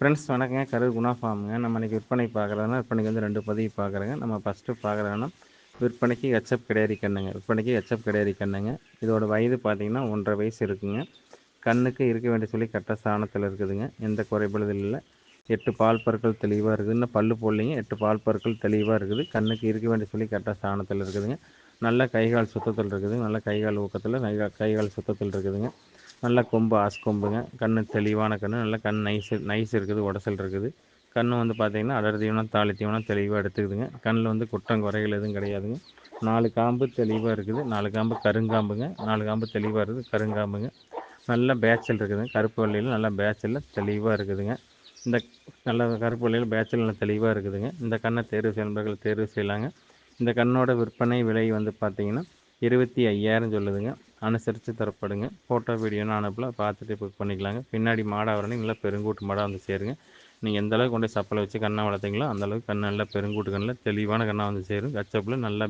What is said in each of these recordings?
Friends வணக்கங்க. கரூர் குணா ஃபார்முங்க. நம்ம இன்றைக்கி விற்பனை பார்க்குறதுனா விற்பனைக்கு வந்து ரெண்டு பதிவு பார்க்குறேங்க. நம்ம ஃபஸ்ட்டு பார்க்குறதுனா விற்பனைக்கு ஹெச்எப் கிடையாது கண்ணுங்க. விற்பனைக்கு ஹெச்எப் கிடையாது கண்ணுங்க. இதோட வயது பார்த்தீங்கன்னா ஒன்றரை வயசு இருக்குங்க. கண்ணுக்கு இருக்க வேண்டிய சொல்லி கரெக்டாக சாணத்தில் இருக்குதுங்க. எந்த குறைபாடு இல்லை. எட்டு பால் பற்கள் தெளிவாக இருக்குது. இன்னும் பல்லு போடலிங்க. எட்டு பால் பற்கள் தெளிவாக இருக்குது. கண்ணுக்கு இருக்க வேண்டிய சொல்லி கரெக்டாக சாணத்தில் இருக்குதுங்க. நல்ல கைகால் சுத்தத்தில் இருக்குது நல்ல கைகால் ஊக்கத்தில் கைகால் சுத்தத்தில் இருக்குதுங்க. நல்ல கொம்பு ஆஸ் கொம்புங்க. கண் தெளிவான கண் நல்ல கண் நைஸ் நைஸ் இருக்குது உடசல் இருக்குது. கண் வந்து பார்த்திங்கன்னா அடர் தீவனம் தாலி தீவனம் தெளிவாக எடுத்துக்குதுங்க. கண்ணில் வந்து குற்றம் குறைகள் எதுவும் கிடையாதுங்க. நாலு காம்பு தெளிவாக இருக்குது. நாலு காம்பு கருங்காம்புங்க. நாலு காம்பு தெளிவாக இருக்குது கருங்காம்புங்க. நல்ல பேச்சல் இருக்குதுங்க. கருப்பு வள்ளியில் நல்ல பேச்சலில் தெளிவாக இருக்குதுங்க. இந்த நல்ல கருப்பு வள்ளியில் பேச்சல் நல்லா தெளிவாக இருக்குதுங்க. இந்த கண்ணை தேர்வு செய்யணும் தேர்வு செய்யலாங்க. இந்த கண்ணோட விற்பனை விலை வந்து பார்த்திங்கன்னா இருபத்தி ஐயாயிரம் சொல்லுதுங்க. அனுசரித்து தரப்படுங்க. ஃபோட்டோ வீடியோன்னு அனுப்பல பார்த்துட்டு புக் பண்ணிக்கலாங்க. பின்னாடி மாடாக வரணும் நல்லா பெருங்கூட்டு மாடாக வந்து சேருங்க. நீங்கள் எந்த அளவுக்கு கொண்டு சப்பலை வச்சு கண்ணை வளர்த்தீங்களோ அந்தளவுக்கு கண் நல்லா பெருங்கூட்டு கண்ணில் தெளிவான கண்ணாக வந்து சேரும். கச்சப்பில் நல்லா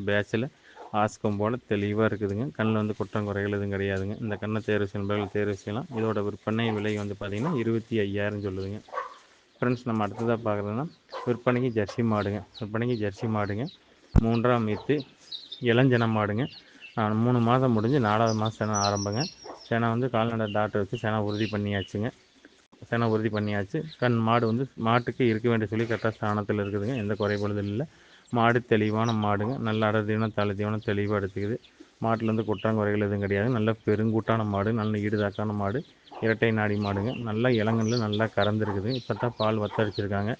ஆஸ்கம் போல் தெளிவாக இருக்குதுங்க. கண்ணில் வந்து குற்றம் குறைகள் எதுவும் கிடையாதுங்க. இந்த கண்ணை தேர்வு செய்யணும் தேர்வு செய்யலாம். இதோட விற்பனை விலை வந்து பார்த்திங்கன்னா இருபத்தி ஐயாயிரம் சொல்லுதுங்க. ஃப்ரெண்ட்ஸ் நம்ம அடுத்ததாக பார்க்குறதுன்னா விற்பனைக்கு ஜெர்சி மாடுங்க. விற்பனைக்கு ஜெர்சி மாடுங்க. மூன்றாம் மீத்து இளஞ்சன மாடுங்க. மூணு மாதம் முடிஞ்சு நாலாவது மாதம் சேனை ஆரம்பங்க. சேனை வந்து கால்நடை டாக்டர் வச்சு சேனை உறுதி பண்ணியாச்சுங்க. சேனை உறுதி பண்ணியாச்சு. கண் மாடு வந்து மாட்டுக்கு இருக்க வேண்டிய சொல்லி கரெக்டாக ஸ்தானத்தில் இருக்குதுங்க. எந்த குறைபாடுதல் இல்லை. மாடு தெளிவான மாடுங்க. நல்ல அடர்த்தியான தீவனம் தலை தீவனம் தெளிவாக எடுத்துக்குது. மாட்டில் வந்து குற்றம் குறைகள் எதுவும் கிடையாது. நல்ல பெருங்கூட்டான மாடு நல்ல ஈடுதாக்கான மாடு இரட்டை நாடி மாடுங்க. நல்லா இளங்கல்ல நல்லா கறந்துருக்குது இப்போ தான் பால் வத்தரிச்சிருக்காங்க.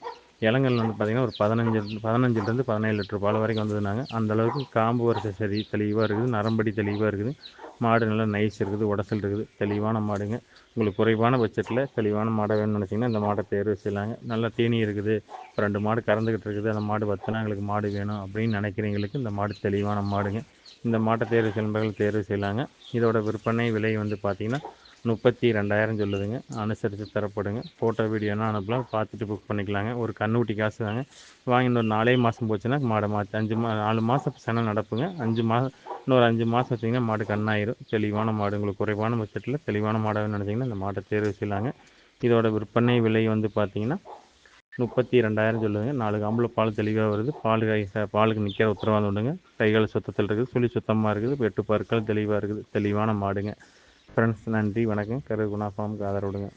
இளங்கல் வந்து பார்த்திங்கன்னா ஒரு பதினஞ்சு பதினஞ்சுலேருந்து பதினேழு லிட்டர் பால் வரைக்கும் வந்ததுனாங்க. அந்தளவுக்கு காம்பு வரிசை சரி தெளிவாக இருக்குது. நரம்படி தெளிவாக இருக்குது. மாடு நல்லா நைஸ் இருக்குது உடசல் இருக்குது. தெளிவான மாடுங்க. உங்களுக்கு குறைவான பட்ஜெட்டில் தெளிவான மாடை வேணும்னு நினச்சிங்கன்னா இந்த மாடை தேர்வு செய்யலாங்க. நல்லா தீனி இருக்குது. இப்போ ரெண்டு மாடு கறந்துக்கிட்டு இருக்குது. அந்த மாடு வத்தினா எங்களுக்கு மாடு வேணும் அப்படின்னு நினைக்கிறவங்களுக்கு இந்த மாடு தெளிவான மாடுங்க. இந்த மாட்டை தேர்வு செய்யணும் தேர்வு செய்யலாங்க. இதோட விற்பனை விலை வந்து பார்த்திங்கன்னா முப்பத்தி ரெண்டாயிரம் சொல்லுதுங்க. அனுசரித்து தரப்படுங்க. ஃபோட்டோ வீடியோனா அனுப்பலாம். பார்த்துட்டு புக் பண்ணிக்கலாங்க. ஒரு கண்ணுக்குட்டி காசு தாங்க. வாங்கி இன்னொரு நாலே மாதம் போச்சுன்னா மாடை மாற்றி அஞ்சு மா நாலு மாதம் சென நடப்புங்க. அஞ்சு மாதம் இன்னொரு அஞ்சு மாதம் வச்சிங்கன்னா மாடு கண்ணாயிரும். தெளிவான மாடு. உங்களுக்கு குறைவான பட்சத்தில் தெளிவான மாடாக நினச்சிங்கன்னா அந்த மாட்டை தேர்வு செய்யலாங்க. இதோட விற்பனை விலை வந்து பார்த்திங்கன்னா முப்பத்தி ரெண்டாயிரம் சொல்லுங்கள் நாலு காம்பில் பால் தெளிவாக வருது. பால் கை பாலுக்கு நிற்கிற உத்தரவாதம் உண்டுங்க. கைகள் சுத்தத்தில் இருக்குது. சுழி சுத்தமாக இருக்குது. வெட்டு பற்கள் தெளிவாக இருக்குது. தெளிவான மாடுங்க. ஃப்ரெண்ட்ஸ் நன்றி வணக்கம். கரு குணா ஃபார்முக்கு ஆதரவு விடுங்க